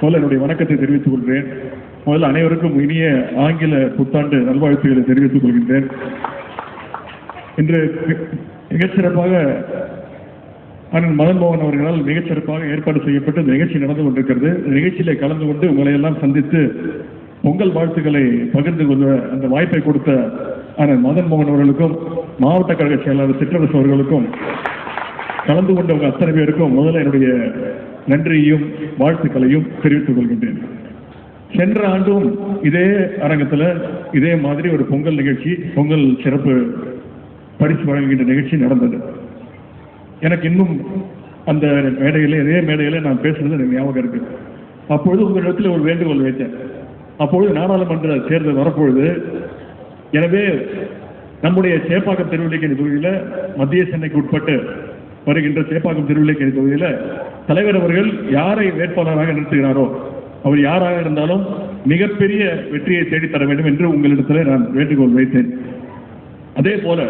முதல்ல என்னுடைய வணக்கத்தை தெரிவித்துக் கொள்கிறேன். முதல்ல அனைவருக்கும் இனிய ஆங்கில புத்தாண்டு நல்வாழ்த்துக்களை தெரிவித்துக் கொள்கின்றேன். இன்று மிகச்சிறப்பாக அண்ணன் மதன் மோகன் அவர்களால் மிகச்சிறப்பாக ஏற்பாடு செய்யப்பட்டு இந்த நிகழ்ச்சி நடந்து கொண்டிருக்கிறது. நிகழ்ச்சியிலே கலந்து கொண்டு உங்களை எல்லாம் சந்தித்து பொங்கல் வாழ்த்துக்களை பகிர்ந்து கொள்ள அந்த வாய்ப்பை கொடுத்த அண்ணன் மதன் மோகன் அவர்களுக்கும் மாவட்ட கழக செயலாளர் சிற்றரசு அவர்களுக்கும் கலந்து கொண்டவங்க அத்தனை பேருக்கும் முதல்ல என்னுடைய நன்றியையும் வாழ்த்துக்களையும் தெரிவித்துக் கொள்கின்றேன். சென்ற ஆண்டும் இதே அரங்கத்தில் இதே மாதிரி ஒரு பொங்கல் நிகழ்ச்சி பொங்கல் சிறப்பு பரிசு வழங்குகின்ற நிகழ்ச்சி நடந்தது. எனக்கு இன்னும் அந்த மேடையில இதே மேடையில நான் பேசுனது எனக்கு ஞாபகம் இருக்கு. அப்பொழுது உங்களிடத்தில் ஒரு வேண்டுகோள் வைத்தேன். அப்பொழுது நாடாளுமன்ற தேர்தல் வரப்பொழுது எனவே நம்முடைய சேப்பாக்கம் திருவில்லிக்கேணி தொகுதியில் மத்திய சென்னைக்கு உட்பட்டு வருகின்ற சேப்பாக்கம் திருவில்லிக்கேணி தொகுதியில் தலைவர் அவர்கள் யாரை வேட்பாளராக நிறுத்துகிறாரோ அவர் யாராக இருந்தாலும் மிகப்பெரிய வெற்றியை தேடித்தர வேண்டும் என்று உங்களிடத்தில் நான் வேண்டுகோள் வைத்தேன். அதே போல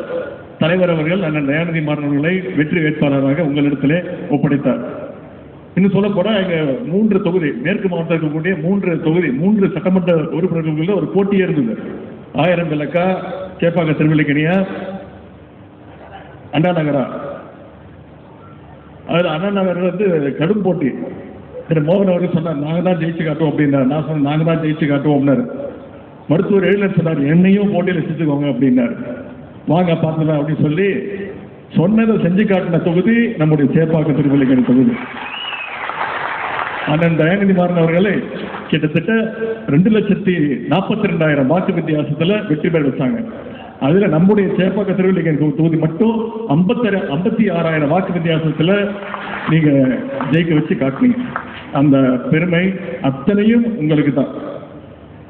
தலைவர் அவர்கள் அண்ணன் தயாநிதி மாறன் அவர்களை வெற்றி வேட்பாளராக உங்களிடத்திலே ஒப்படைத்தார். இன்னும் சொல்ல போனா இங்க மூன்று தொகுதி மேற்கு மாவட்டத்தில் இருக்கக்கூடிய மூன்று தொகுதி மூன்று சட்டமன்ற உறுப்பினர்களுக்குள்ள ஒரு போட்டியே இருந்தது. ஆயிரம் விளக்கா சேப்பாக்க திருவள்ளிக்கணியா அண்ணா நகரா. அதில் அண்ணன் அவர் வந்து கடும் போட்டி. திரு மோகன் அவர்கள் சொன்னார் நாங்கள் தான் ஜெயிச்சு காட்டுவோம் அப்படின்னாரு. நான் சொன்னேன் நாங்கள் தான் ஜெயிச்சு காட்டுவோம்னாரு. மருத்துவர் எழிலர் சொன்னார் என்னையும் போட்டியில் செஞ்சுக்கோங்க அப்படின்னாரு. வாங்க பார்த்துக்கலாம் அப்படின்னு சொல்லி சொன்னதை செஞ்சு காட்டின தொகுதி நம்முடைய சேப்பாக்கம் திருவள்ளிக்கணி தொகுதி. அண்ணன் தயாநிதி மாறன் அவர்களை கிட்டத்தட்ட ரெண்டு லட்சத்தி நாற்பத்தி ரெண்டாயிரம் வாக்கு வித்தியாசத்தில் வெற்றி பெற வச்சாங்க. அதுல நம்முடைய சேப்பாக்க திருவள்ளிக்கணி தொகுதி மட்டும் ஐம்பத்தி ஐம்பத்தி ஆறாயிரம் வாக்கு வித்தியாசத்துல நீங்க ஜெயிக்க வச்சு காட்டினீங்க. அந்த பெருமை அத்தனையும் உங்களுக்கு தான்.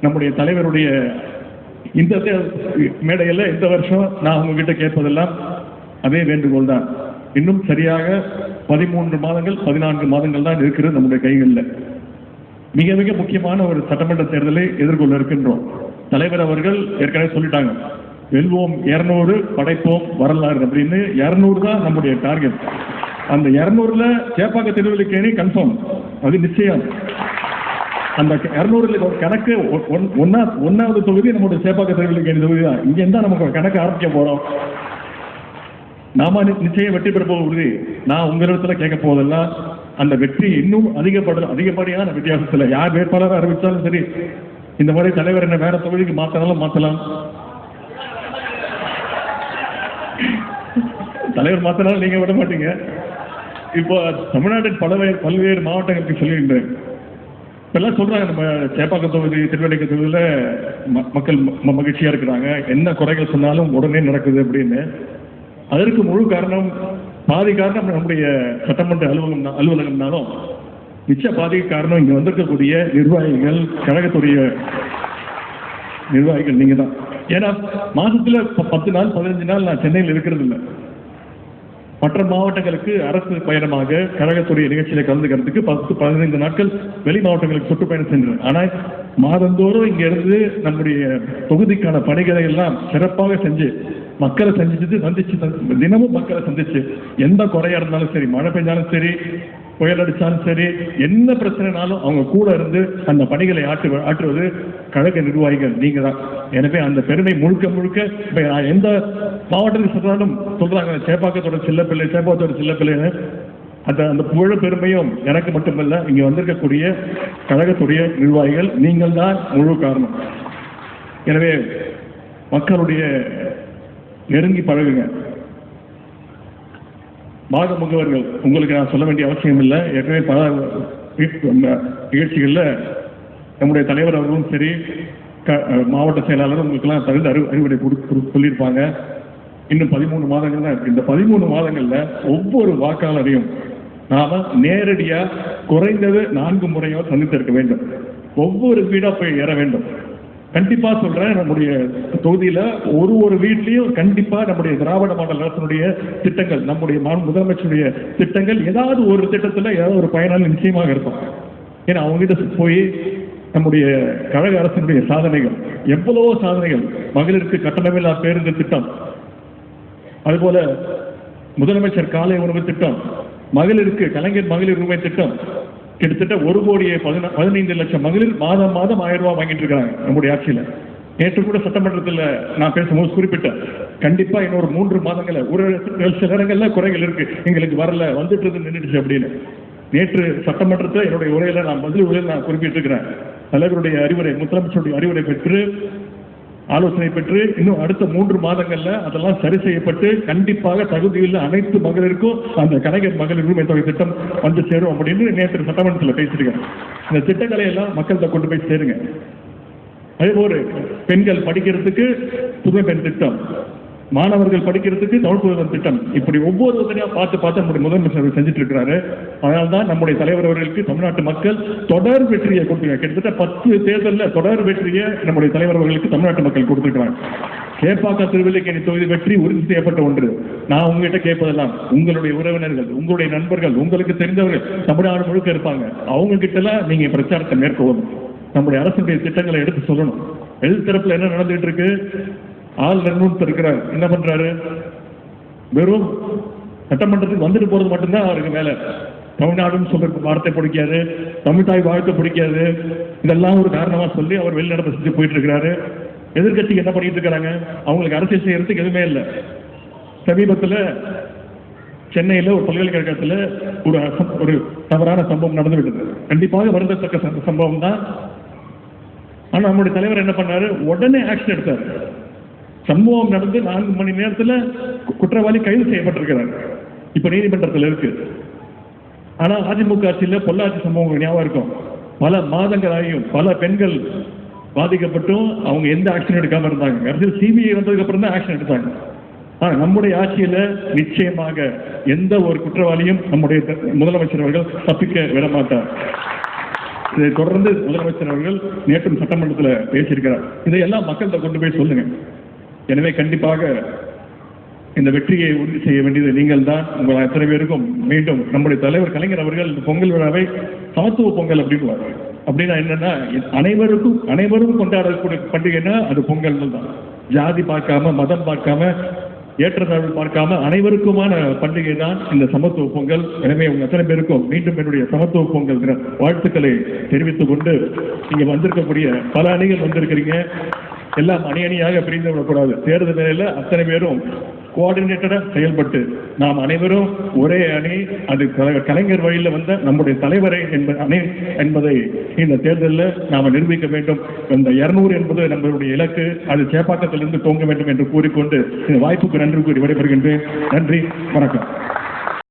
நம்முடைய தலைவருடைய இந்த தே- மேடையில இந்த வருஷம் நான் உங்ககிட்ட கேட்பதெல்லாம் அதே வேண்டுகோள் தான். இன்னும் சரியாக பதிமூன்று மாதங்கள் பதினான்கு மாதங்கள் தான் இருக்கிறது நம்முடைய கைகளில். மிக மிக முக்கியமான ஒரு சட்டமன்ற தேர்தலை எதிர்கொள்ள இருக்கின்றோம். தலைவர் அவர்கள் ஏற்கனவே சொல்லிட்டாங்க. வெல்வோம் இருநூறு படைப்போம் வரலாறு அப்படின்னு இருநூறு தான் நம்முடைய டார்கெட் அந்த இருநூறுல சேப்பாக்க திருவள்ளிக்கேணி கன்ஃபார்ம் அது நிச்சயம். அந்த இருநூறுல ஒரு கணக்கு ஒ- ஒன்- ஒன்னா ஒன்னாவது தொகுதி நம்முடைய சேப்பாக்க திருவள்ளிக்கேணி தொகுதி தான். இங்கே தான் நமக்கு கணக்கு ஆரம்பிக்க போகிறோம் நாம நி- நிச்சயம் வெற்றி பெற போக உறுதி நான் உங்களிடத்துல கேட்க போவதெல்லாம் அந்த வெற்றி இன்னும் அதிகப்பட அதிகப்படியான வித்தியாசத்தில் யார் வேட்பாளராக அறிவித்தாலும் சரி இந்த மாதிரி தலைவர் என்ன வேற தொகுதிக்கு மாற்றனாலும் மாற்றலாம் தலைவர் மாத்தினாலும் நீங்க விட மாட்டீங்க. இப்போ தமிழ்நாட்டின் பல்வேறு பல்வேறு மாவட்டங்களுக்கு சொல்லியிருந்தேன் இப்பெல்லாம் சொல்றாங்க நம்ம சேப்பாக்கம் தொகுதி திருவள்ளிக்க தொகுதியில் ம- மக்கள் ம- மகிழ்ச்சியா இருக்கிறாங்க. என்ன குறைகள் சொன்னாலும் உடனே நடக்குது அப்படின்னு. அதற்கு முழு காரணம் பாதி காரணம் நம்முடைய சட்டமன்ற அலுவலகம் தான்- அலுவலகம்னாலும் மிச்ச பாதி காரணம் இங்க வந்திருக்கக்கூடிய நிர்வாகிகள் கழகத்துடைய நிர்வாகிகள் நீங்க தான் ஏன்னா மாசத்துல ப- பத்து நாள் பதினஞ்சு நாள் நான் சென்னையில் இருக்கிறது இல்லை. மற்ற மாவட்டங்களுக்கு அரசு பயணமாக கழகத்துடைய நிகழ்ச்சியில கலந்துக்கிறதுக்கு பத்து பதினைந்து நாட்கள் வெளி மாவட்டங்களுக்கு சுற்றுப்பயணம் சென்றனர். ஆனால் மாதந்தோறும் இங்க இருந்து நம்முடைய தொகுதிக்கான பணிகளை எல்லாம் சிறப்பாக செஞ்சு மக்களை சந்திச்சு சந்திச்சு தினமும் மக்களை சந்திச்சு எந்த குறையா இருந்தாலும் சரி மழை பெஞ்சாலும் சரி புயல் அடிச்சாலும் சரி என்ன பிரச்சனைனாலும் அவங்க கூட இருந்து அந்த பணிகளை ஆற்று ஆற்றுவது கழக நிர்வாகிகள் நீங்க தான் எனவே அந்த பெருமை முழுக்க முழுக்க இப்ப நான் எந்த மாவட்டத்துக்கு சொன்னாலும் சொல்றாங்க சேப்பாக்கத்தோட சில்லப்பிள்ளை சேப்பாக்கத்தோட சில்லப்பிள்ளைன்னு. அந்த அந்த புகழ் பெருமையும் எனக்கு மட்டுமல்ல இங்க வந்திருக்கக்கூடிய கழகத்துடைய நிர்வாகிகள் நீங்கள் தான் முழு காரணம். எனவே மக்களுடைய நெருங்கி பழகுங்க. மாத முகவர்கள் உங்களுக்கு நான் சொல்ல வேண்டிய அவசியம் இல்லை. ஏற்கனவே பல நிகழ்ச்சிகளில் நம்முடைய தலைவர் அவர்களும் சரி க- மாவட்ட செயலாளரும் உங்களுக்கெல்லாம் தகுந்த அறிவு அறிவுரை கொடு- கொடு- சொல்லியிருப்பாங்க. இன்னும் பதிமூணு மாதங்கள் தான் இருக்கு. இந்த பதிமூணு மாதங்களில் ஒவ்வொரு வாக்காளரையும் நாம நேரடியாக குறைந்தது நான்கு முறையோ சந்தித்திருக்க வேண்டும். ஒவ்வொரு வீடாக போய் ஏற வேண்டும். கண்டிப்பா சொல்றேன் நம்முடைய தொகுதியில ஒரு ஒரு வீட்லயும் கண்டிப்பா நம்முடைய திராவிட மாடல் அரசனுடைய திட்டங்கள் நம்முடைய முதலமைச்சருடைய திட்டங்கள் ஏதாவது ஒரு திட்டத்துல ஏதாவது ஒரு பயனாளி நிச்சயமாக இருக்கும். ஏன்னா அவங்க கிட்ட போய் நம்முடைய கழக அரசினுடைய சாதனைகள் எவ்வளவோ சாதனைகள் மகளிருக்கு கட்டணமில்லா பேருந்து திட்டம் அதுபோல முதலமைச்சர் காலை உணவு திட்டம் மகளிருக்கு கலைஞர் மகளிர் உரிமை திட்டம் கிட்டத்தட்ட ஒரு கோடியே பதினைந்து லட்சம் மகளிர் மாதம் மாதம் ஆயிரம் ரூபாய் வாங்கிட்டு இருக்காங்க நம்முடைய ஆட்சியில. நேற்று கூட சட்டமன்றத்தில் நான் பேசும்போது குறிப்பிட்டேன். கண்டிப்பா இன்னொரு மூன்று மாதங்களில் ஒரு சில இடங்கள்ல குறைகள் இருக்கு. எங்களுக்கு வரல வந்துட்டு இருந்து நின்றுடுச்சு அப்படின்னு. நேற்று சட்டமன்றத்தில் என்னுடைய உரையில நான் பதில் உரையில் நான் குறிப்பிட்டிருக்கிறேன். தலைவருடைய அறிவுரை முதலமைச்சருடைய அறிவுரை பெற்று ஆலோசனை பெற்று இன்னும் அடுத்த மூன்று மாதங்கள்ல அதெல்லாம் சரி செய்யப்பட்டு கண்டிப்பாக தகுதியுள்ள அனைத்து மகளிருக்கும் அந்த கலைஞர் மகளிர் உரிமை தொகை திட்டம் வந்து சேரும் அப்படின்னு நேற்று சட்டமன்றத்தில் பேசியிருக்கேன். இந்த திட்டங்களை எல்லாம் மக்கள்கிட்ட கொண்டு போய் சேருங்க. அதே போல பெண்கள் படிக்கிறதுக்கு புதுமை பெண் திட்டம். மாணவர்கள் படிக்கிறதுக்கு தமிழ் திட்டம். இப்படி ஒவ்வொரு தனியாக பார்த்து பார்த்து நம்முடைய முதலமைச்சர் செஞ்சுட்டு இருக்கிறாரு அதனால தான் நம்முடைய தலைவர் அவர்களுக்கு தமிழ்நாட்டு மக்கள் தொடர் வெற்றியை கொடுத்துருக்காங்க கிட்டத்தட்ட பத்து தேர்தலில் தொடர் வெற்றியை நம்முடைய தலைவர் அவர்களுக்கு தமிழ்நாட்டு மக்கள் கொடுத்துருக்காங்க கேப்பாக்கா திருவல்லிக்கேணி தொகுதி வெற்றி உறுதி செய்யப்பட்ட ஒன்று. நான் உங்ககிட்ட கேட்பதெல்லாம் உங்களுடைய உறவினர்கள் உங்களுடைய நண்பர்கள் உங்களுக்கு தெரிந்தவர்கள் தமிழ்நாடு முழுக்க இருப்பாங்க. அவங்க கிட்ட நீங்க பிரச்சாரத்தை மேற்கொள்ளணும். நம்முடைய அரசுடைய திட்டங்களை எடுத்து சொல்லணும். எதிர் என்ன நடந்துட்டு இருக்கு? ஆள் ரெண்டு இருக்கிறார் என்ன பண்றாரு? வெறும் சட்டமன்றத்துக்கு வந்துட்டு போறது மட்டும்தான் அவருக்கு மேல தமிழ்நாடுன்னு சொல்ற வார்த்தை பிடிக்காது தமிழ் தாய் வாழ்க்கை பிடிக்காது. இதெல்லாம் ஒரு காரணமா சொல்லி அவர் வெளிநடப்பு செஞ்சு போயிட்டு இருக்கிறாரு. எதிர்க்கட்சிக்கு என்ன பண்ணிட்டு இருக்கிறாங்க? அவங்களுக்கு அரசியல் செய்யறதுக்கு எதுவுமே இல்லை. சமீபத்தில் சென்னையில் ஒரு பல்கலைக்கழகத்தில் ஒரு அசம்- ஒரு தவறான சம்பவம் நடந்து விட்டது கண்டிப்பாக வருந்தத்தக்க சம்பவம் தான் ஆனால் நம்முடைய தலைவர் என்ன பண்ணாரு? உடனே ஆக்ஷன் எடுத்தார். சம்பவம் நடந்து நான்கு மணி நேரத்தில் கு- குற்றவாளி கைது செய்யப்பட்டிருக்கிறார். இப்ப நீதிமன்றத்தில் இருக்கு. ஆனால் அதிமுக ஆட்சியில் பொள்ளாச்சி சம்பவம் ஞாபகம் இருக்கும். பல மாதங்களாகியும் பல பெண்கள் பாதிக்கப்பட்டும் அவங்க எந்த ஆக்ஷன் எடுக்காம இருந்தாங்க. கடைசியில் சிபிஐ வந்ததுக்கு அப்புறம் தான் ஆக்ஷன் எடுத்தாங்க. ஆனால் நம்முடைய ஆட்சியில நிச்சயமாக எந்த ஒரு குற்றவாளியும் நம்முடைய த- முதலமைச்சர் அவர்கள் தப்பிக்க விட மாட்டார் இதை தொடர்ந்து முதலமைச்சர் அவர்கள் நேற்றும் சட்டமன்றத்தில் பேசியிருக்கிறார். இதையெல்லாம் மக்கள்கிட்ட கொண்டு போய் சொல்லுங்க. எனவே கண்டிப்பாக இந்த வெற்றியை உறுதி செய்ய வேண்டியது நீங்கள் தான் உங்கள் அத்தனை பேருக்கும் மீண்டும் நம்முடைய தலைவர் கலைஞர் அவர்கள் இந்த பொங்கல் விழாவை சமத்துவ பொங்கல் அப்படின்னு அப்படின்னா என்னன்னா அனைவருக்கும் அனைவரும் கொண்டாடக்கூடிய பண்டிகைன்னா அது பொங்கல் தான். ஜாதி பார்க்காம மதம் பார்க்காம ஏற்றத்தாழ்வு பார்க்காம அனைவருக்குமான பண்டிகை தான் இந்த சமத்துவ பொங்கல். எனவே உங்க அத்தனை பேருக்கும் மீண்டும் என்னுடைய சமத்துவ பொங்கல் வாழ்த்துக்களை தெரிவித்துக் கொண்டு நீங்க வந்திருக்கக்கூடிய பல அணிகள் வந்திருக்கிறீங்க. எல்லாம் அணி அணியாக பிரிந்து விடக்கூடாது. தேர்தல் நிலையில் அத்தனை பேரும் கோஆர்டினேட்டடாக செயல்பட்டு நாம் அனைவரும் ஒரே அணி அது கலைஞர் வழியில் வந்த நம்முடைய தலைவரை என்ப அணி என்பதை இந்த தேர்தலில் நாம் நிரூபிக்க வேண்டும். இந்த இருநூறு என்பது நம்மளுடைய இலக்கு. அது சேப்பாக்கத்திலிருந்து தோங்க வேண்டும் என்று கூறிக்கொண்டு இந்த வாய்ப்புக்கு நன்றி கூறி விடைபெறுகின்றேன். நன்றி. வணக்கம்.